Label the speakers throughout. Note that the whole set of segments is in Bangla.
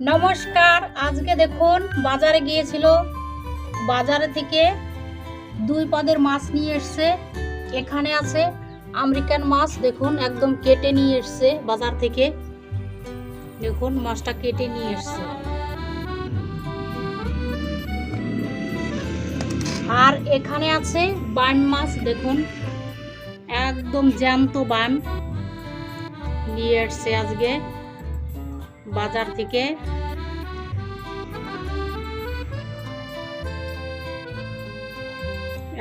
Speaker 1: নমস্কার, আজকে দেখুন বাজারে গিয়েছিল, বাজারে থেকে দুই পদের মাছ নিয়ে এসছে, এখানে আছে আমেরিকান মাছ, দেখুন একদম কেটে নিয়ে এসছে বাজার থেকে, দেখুন মাছটা কেটে নিয়ে এসছে। আর এখানে আছে বান মাছ, দেখুন একদম জ্যান্ত বান নিয়ে এসছে আজকে। বাজার থেকে।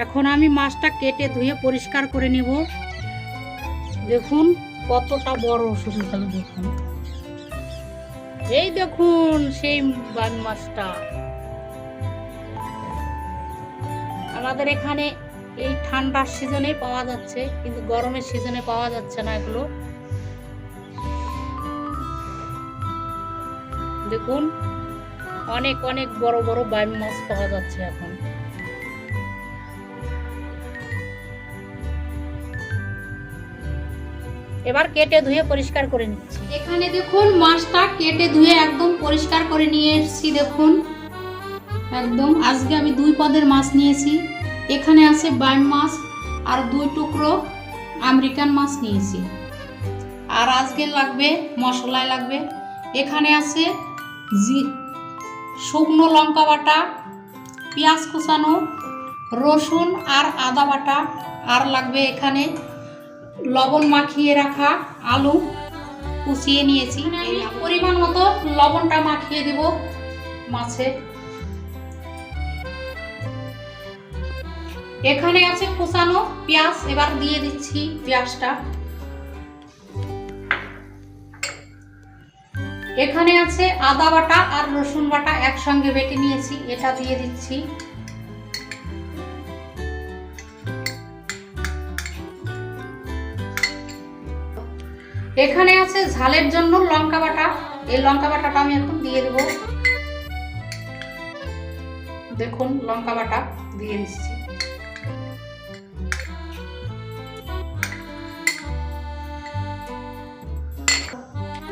Speaker 1: এখন আমি মাছটা কেটে ধুয়ে পরিষ্কার করে নেব। দেখুন কতটা বড় খালি দেখুন। এই দেখুন সেই বান মাছটা। আমাদের এখানে এই ঠান্ডার সিজনে পাওয়া যাচ্ছে, কিন্তু গরমের সিজনে পাওয়া যাচ্ছে না এগুলো। দেখুন, অনেক অনেক বড় বড় বাইম মাছ পাওয়া যাচ্ছে এখন। এবার কেটে ধুয়ে পরিষ্কার করে নিচ্ছি। এখানে দেখুন, মাছটা কেটে ধুয়ে একদম পরিষ্কার করে নিয়ে এসেছি, দেখুন। একদম, আজকে আমি দুই পদের মাছ নিয়েছি। এখানে আছে বাইম মাছ আর দুই টুকরো আমেরিকান মাছ নিয়েছি। আর আজকে লাগবে, মশলায় লাগবে। এখানে আছে জি শুকনো লঙ্কা বাটা পেঁয়াজ কুচানো রসুন আর আদা বাটা আর লাগবে এখানে লবণ মাখিয়ে রাখা আলু কুচিয়ে নিয়েছি। পরিমাণ মতো লবণটা মাখিয়ে দেব মাছে। এখানে আছে কুচানো পেঁয়াজ এবার দিয়ে দিচ্ছি পেঁয়াজটা। এখানে আছে আদা বাটা আর রসুন বাটা একসঙ্গে বেটে নিয়েছি, এটা দিয়ে দিচ্ছি। এখানে আছে ঝালের জন্য লঙ্কা বাটা, এই লঙ্কা বাটাটা আমি এখন দিয়ে দেব। দেখুন, লঙ্কা বাটা দিয়ে দিচ্ছি।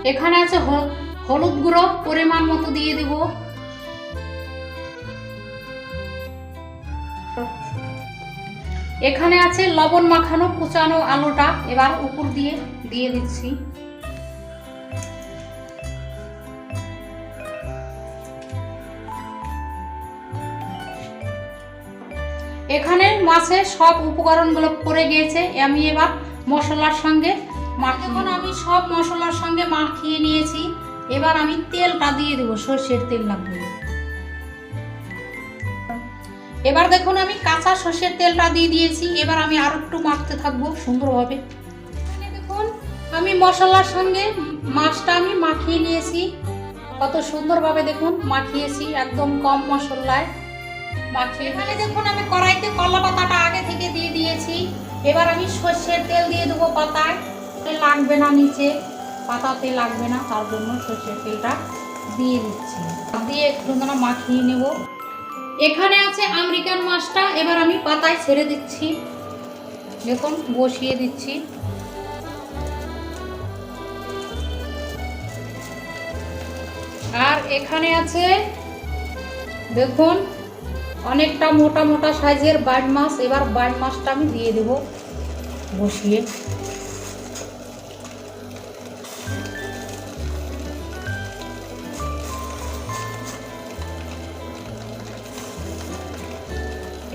Speaker 1: এখানে আছে হল- হলুদ গুঁড়ো পরিমাণ মতো দিয়ে দেব। এখানে আছে লবণ মাখানো কুচানো আলুটা, এবার উপর দিয়ে দিয়ে দিচ্ছি। এখানে মাছের সব উপকরণগুলো পড়ে গিয়েছে, আমি এবার মশলার সঙ্গে এখন আমি সব মশলার সঙ্গে মাখিয়ে নিয়েছি। এবার আমি তেলটা দিয়ে দেবো, সর্ষের তেল লাগবে। এবার দেখুন আমি কাঁচা সর্ষের তেলটা দিয়ে দিয়েছি, এবার আমি আর একটু মাখতে থাকব সুন্দরভাবে দেখুন, আমি মশলার সঙ্গে মাছটা আমি মাখিয়ে নিয়েছি। কত সুন্দরভাবে দেখুন মাখিয়েছি, একদম কম মশলায় মাখিয়ে এখানে দেখুন আমি কড়াইতে কলা পাতাটা আগে থেকে দিয়ে দিয়েছি। এবার আমি সর্ষের তেল দিয়ে দেবো পাতায়। লাগবে না নিচে। পাতাতে লাগবে না, তার জন্য সর্ষের তেলটা দিয়ে দিচ্ছি। দিয়ে একটু না মাখিয়ে নেব। এখানে আছে আমেরিকান মাছটা, এবার আমি পাতায় ছেড়ে দিচ্ছি। দেখুন, বসিয়ে দিচ্ছি। আর এখানে আছে, দেখুন, অনেকটা মোটা মোটা সাইজের বাইট মাছ। এবার বাইট মাছটা আমি দিয়ে দেব বসিয়ে।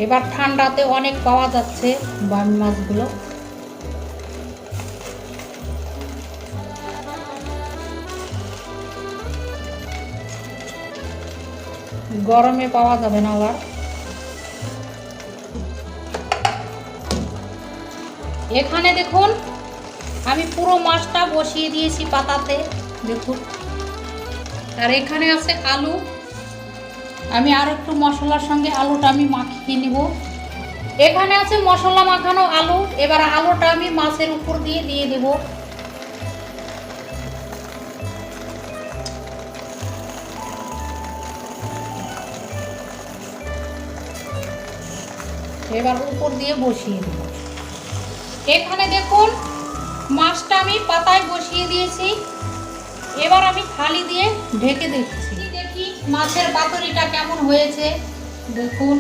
Speaker 1: এবার ঠান্ডাতে অনেক পাওয়া যাচ্ছে বাইট মাছগুলো। গরমে পাওয়া যাবে না আবার। এখানে দেখুন, আমি পুরো মাছটা বসিয়ে দিয়েছি পাতাতে, দেখুন। আর এখানে আছে আলু আমি আর একটু মশলার সঙ্গে আলুটা আমি মাখিয়ে নিব। এখানে আছে মশলা মাখানো আলু। এবার আলুটা আমি মাছের উপর দিয়ে দিয়ে দেব। এবার উপর দিয়ে বসিয়ে দেব। এখানে দেখুন, মাছটা আমি পাতায় বসিয়ে দিয়েছি। এবার আমি খালি দিয়ে ঢেকে দেখি মাছের পাতুরিটা কেমন হয়েছে? দেখুন।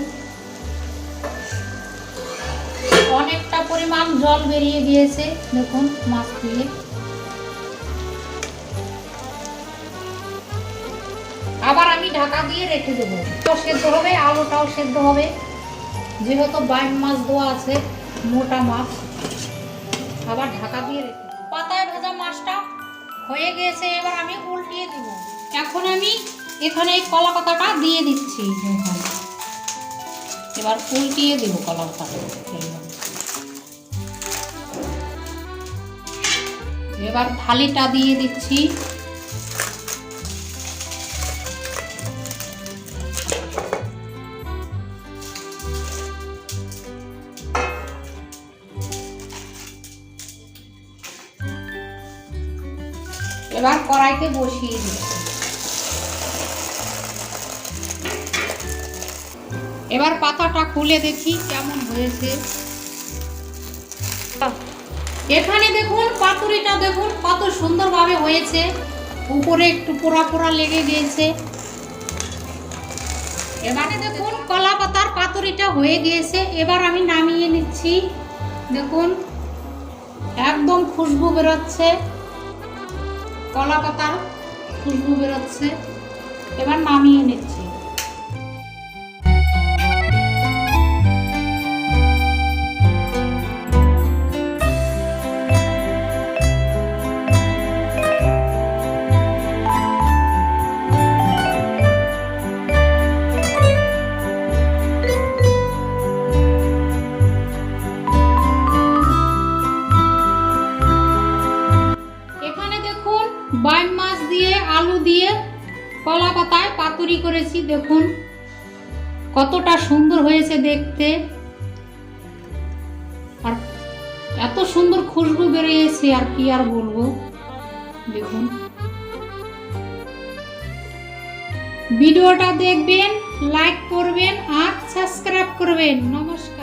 Speaker 1: অনেকটা পরিমাণ জল বেরিয়ে গিয়েছে। দেখুন মাছ দিয়ে আবার আমি ঢাকা দিয়ে রেখে দেবো। সেদ্ধ হবে, আলুটাও সেদ্ধ হবে। যেহেতু বাইন মাছ দেওয়া আছে, মোটা মাছ। আবার ঢাকা দিয়ে রেখে। পাতায় ভাজা মাছটা হয়ে গিয়েছে, এবার আমি উল্টিয়ে দেবো। এখন আমি এখানে এই কলা পাতাটা দিয়ে দিচ্ছি। এখন। এবার উল্টিয়ে দেবো কলা পাতাটা এবার থালিটা দিয়ে দিচ্ছি। এবার কড়াইতে বসিয়ে দিচ্ছি। এবার পাতাটা খুলে দেখি কেমন হয়েছে। এখানে দেখুন, পাতুরিটা দেখুন, কত সুন্দরভাবে হয়েছে। উপরে একটু পোড়া পোড়া লেগে গিয়েছে। এবারে দেখুন, কলা পাতার পাতুরিটা হয়ে গিয়েছে। এবার আমি নামিয়ে নিচ্ছি। দেখুন, একদম খুশবু বেরোচ্ছে। কলা পাতার খুশবু বেরোচ্ছে। এবার নামিয়ে নিচ্ছি। পাতায় পাতুরি করেছি, দেখুন। কতটা সুন্দর হয়েছে দেখতে। আর এত সুন্দর খুশবু বেরিয়েছে, আর কি আর বলব? দেখুন। ভিডিওটা দেখবেন লাইক করবেন, আর সাবস্ক্রাইব করবেন। নমস্কার।